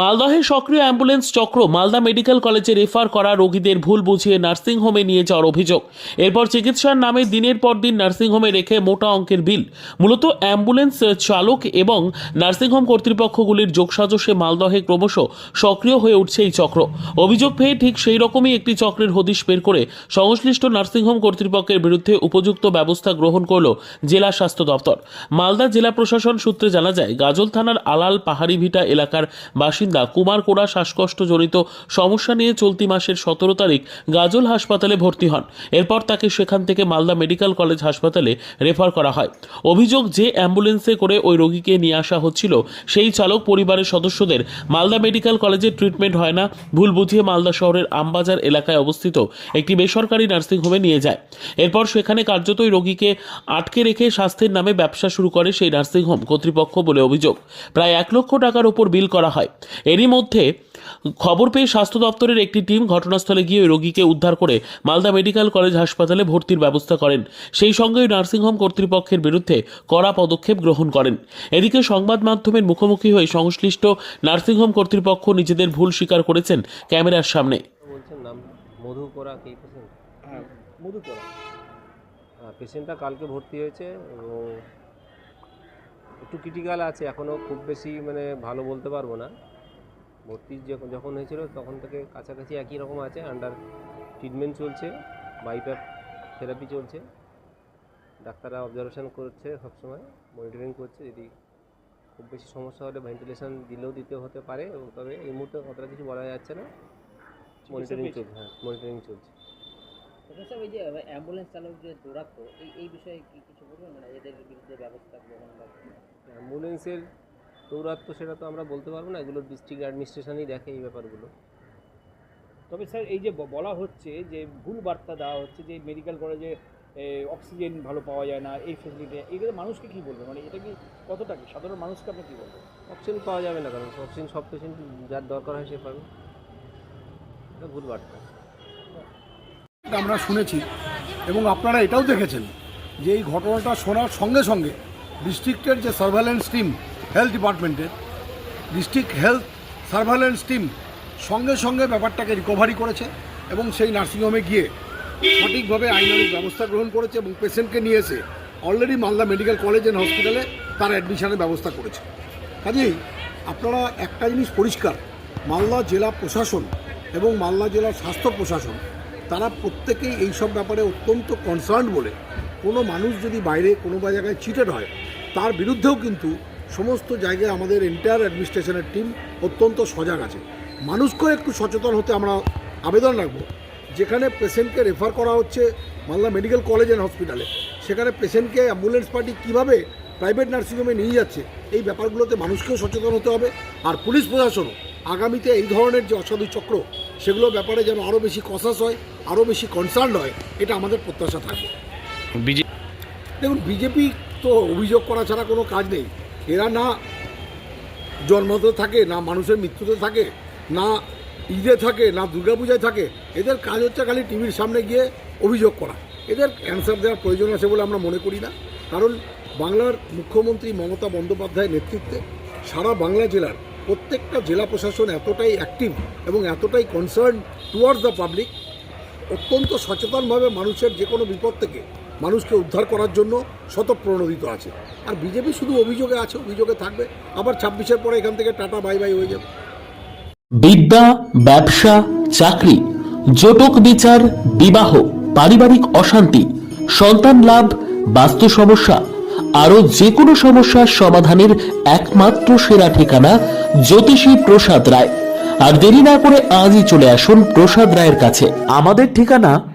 মালদহে সক্রিয় অ্যাম্বুলেন্স চক্র মালদা মেডিকেল কলেজে রেফার করা রোগীদের ভুল বুঝিয়ে নার্সিংহোমে নিয়ে যাওয়ার অভিযোগ। এরপর চিকিৎসার নামে দিনের পর দিন নার্সিংহোমে রেখে মোটা অঙ্কের বিল। মূলত অ্যাম্বুলেন্স চালক এবং নার্সিংহোম কর্তৃপক্ষগুলির যোগসাজশে মালদহে ক্রমশ সক্রিয় হয়ে উঠছে এই চক্র। অভিযোগ পেয়ে ঠিক সেই রকমই একটি চক্রের হদিশ বের করে সংশ্লিষ্ট নার্সিংহোম কর্তৃপক্ষের বিরুদ্ধে উপযুক্ত ব্যবস্থা গ্রহণ করল জেলা স্বাস্থ্য দপ্তর। মালদা জেলা প্রশাসন সূত্রে জানা যায়, গাজল থানার আলাল পাহাড়ি ভিটা এলাকার বাসিন্দা কুমার কোড়া শ্বাসকষ্ট জনিত সমস্যা নিয়ে চলতি মাসের সতেরো তারিখ গাজল হাসপাতালে ভর্তি হন। এরপর তাকে সেখান থেকে মালদা মেডিকেল কলেজ হাসপাতালে রেফার করা হয়। অভিযোগ যে অ্যাম্বুলেন্সে করে ওই রোগীকে নিয়ে আসা হচ্ছিল, সেই চালক পরিবারের সদস্যদের মালদা মেডিকেল কলেজে ট্রিটমেন্ট হয় না, ভুল বুঝিয়ে মালদা শহরের আমবাজার এলাকায় অবস্থিত একটি বেসরকারি নার্সিংহোমে নিয়ে যায়। এরপর সেখানে কার্যতই রোগীকে আটকে রেখে স্বাস্থ্যের নামে ব্যবসা শুরু করে সেই নার্সিংহোম কর্তৃপক্ষ বলে অভিযোগ। প্রায় এক লক্ষ টাকার উপর বিল করা হয়। এরই মধ্যে খবর পেয়ে স্বাস্থ্য দপ্তরের একটি টিম ঘটনাস্থলে গিয়ে ওই রোগীকে উদ্ধার করে মালদা মেডিকেল কলেজ হাসপাতালে ভর্তির ব্যবস্থা করেন। সেই সঙ্গে ওই নার্সিংহোম কর্তৃপক্ষের বিরুদ্ধে কড়া পদক্ষেপ গ্রহণ করেন। এদিকে সংবাদ মাধ্যমের মুখোমুখি হয়ে সংশ্লিষ্ট নার্সিংহোম কর্তৃপক্ষ নিজেদের ভুল স্বীকার করেছেন ক্যামেরার সামনে। বলছেন নাম মধু কোরা হ্যাঁ পেশেন্টটা কালকে ভর্তি হয়েছে এবং একটু ক্রিটিক্যাল আছে এখনও খুব বেশি মানে ভালো বলতে পারব না। ভর্তি যখন যখন হয়েছিল তখন থেকে কাছাকাছি একই রকম আছে আন্ডার ট্রিটমেন্ট চলছে বাইপ্যাপ থেরাপি চলছে। ডাক্তাররা অবজারভেশন করছে সবসময় মনিটরিং করছে যদি খুব বেশি সমস্যা হলে ভেন্টিলেশন দিলেও দিতে হতে পারে এবং তবে এই মুহূর্তে কতটা কিছু বলা যাচ্ছে না। মনিটরিং চলছে হ্যাঁ মনিটরিং চলছে। ওই যে অ্যাম্বুলেন্স চালক যে দৌড়াতো এই এই বিষয়ে কি কিছু বলবেন? মানে এদের বিরুদ্ধে ব্যবস্থা গ্রহণ বা অ্যাম্বুলেন্সের দৌরাত্ম সেটা তো আমরা বলতে পারব না এগুলো ডিস্ট্রিক্ট অ্যাডমিনিস্ট্রেশনই দেখে এই ব্যাপারগুলো। তবে স্যার এই যে বলা হচ্ছে যে ভুল বার্তা দেওয়া হচ্ছে যে মেডিকেল কলেজে অক্সিজেন ভালো পাওয়া যায় না এই ফেসিলিটি এগুলো মানুষকে কী বলবে? মানে এটা কি কতটা কি? সাধারণ মানুষকে আপনি কী বলবেন? অক্সিজেন পাওয়া যাবে না কারণ অক্সিজেন সব পেশেন্ট যার দরকার হয় সে পাবে। এটা ভুল বার্তা। আমরা শুনেছি এবং আপনারা এটাও দেখেছেন যে এই ঘটনাটা শোনার সঙ্গে সঙ্গে ডিস্ট্রিক্টের যে সার্ভেলেন্স টিম হেলথ ডিপার্টমেন্টের ডিস্ট্রিক্ট হেলথ সার্ভেলেন্স টিম সঙ্গে সঙ্গে ব্যাপারটাকে রিকভারি করেছে এবং সেই নার্সিংহোমে গিয়ে সঠিকভাবে আইনানুগ ব্যবস্থা গ্রহণ করেছে এবং পেশেন্টকে নিয়ে এসে already Malda medical college and হসপিটালে তার অ্যাডমিশনের ব্যবস্থা করেছে। কাজেই আপনারা একটা জিনিস পরিষ্কার, মালদা জেলা প্রশাসন এবং মালদা জেলার স্বাস্থ্য প্রশাসন, তারা প্রত্যেকেই এইসব ব্যাপারে অত্যন্ত কনসার্ন বলে। কোনো মানুষ যদি বাইরে কোনো জায়গায় চিটেড হয়, তার বিরুদ্ধেও কিন্তু সমস্ত জায়গায় আমাদের এন্টায়ার অ্যাডমিনিস্ট্রেশনের টিম অত্যন্ত সজাগ আছে। মানুষকেও একটু সচেতন হতে আমরা আবেদন রাখব। যেখানে পেশেন্টকে রেফার করা হচ্ছে মালদা মেডিকেল কলেজ অ্যান্ড হসপিটালে সেখানে পেশেন্টকে অ্যাম্বুলেন্স পার্টি কীভাবে প্রাইভেট নার্সিংহোমে নিয়ে যাচ্ছে এই ব্যাপারগুলোতে মানুষকেও সচেতন হতে হবে। আর পুলিশ প্রশাসনও আগামীতে এই ধরনের যে অসাধু চক্র সেগুলো ব্যাপারে যেন আরও বেশি কসাস হয় আরও বেশি কনসার্ন হয় এটা আমাদের প্রত্যাশা থাকবে। দেখুন বিজেপি তো অভিযোগ করা ছাড়া কোনো কাজ নেই। এরা না জন্মতে থাকে, না মানুষের মৃত্যুতে থাকে, না ঈদে থাকে, না দুর্গাপূজায় থাকে, এদের কাজ হচ্ছে খালি টিভির সামনে গিয়ে অভিযোগ করা। এদের অ্যান্সার দেওয়ার প্রয়োজন আছে বলে আমরা মনে করি না। কারণ বাংলার মুখ্যমন্ত্রী মমতা বন্দ্যোপাধ্যায়ের নেতৃত্বে সারা বাংলা জেলার প্রত্যেকটা জেলা প্রশাসন এতটাই অ্যাক্টিভ এবং এতটাই কনসার্ন টুয়ার্ডস দ্য পাবলিক অত্যন্ত সচেতনভাবে মানুষের যে কোনো বিপদ থেকে মানুষকে উদ্ধার করার জন্য শতপ্রণোদিত আছে। আর বিজেপি শুধু অভিযোগে আছে, অভিযোগে থাকবে। আবার ছাব্বিশের পরে এখান থেকে টাটা, বাই বাই হয়ে যাবে। বিদ্যা, ব্যবসা, চাকরি, জটক বিচার, বিবাহ, পারিবারিক অশান্তি, সন্তান লাভ, বাস্তু সমস্যা আরও যে কোনো সমস্যার সমাধানের একমাত্র সেরা ঠিকানা জ্যোতিষী প্রসাদ রায়। আর দেরি না করে আজই চলে আসুন প্রসাদ রায়ের কাছে। আমাদের ঠিকানা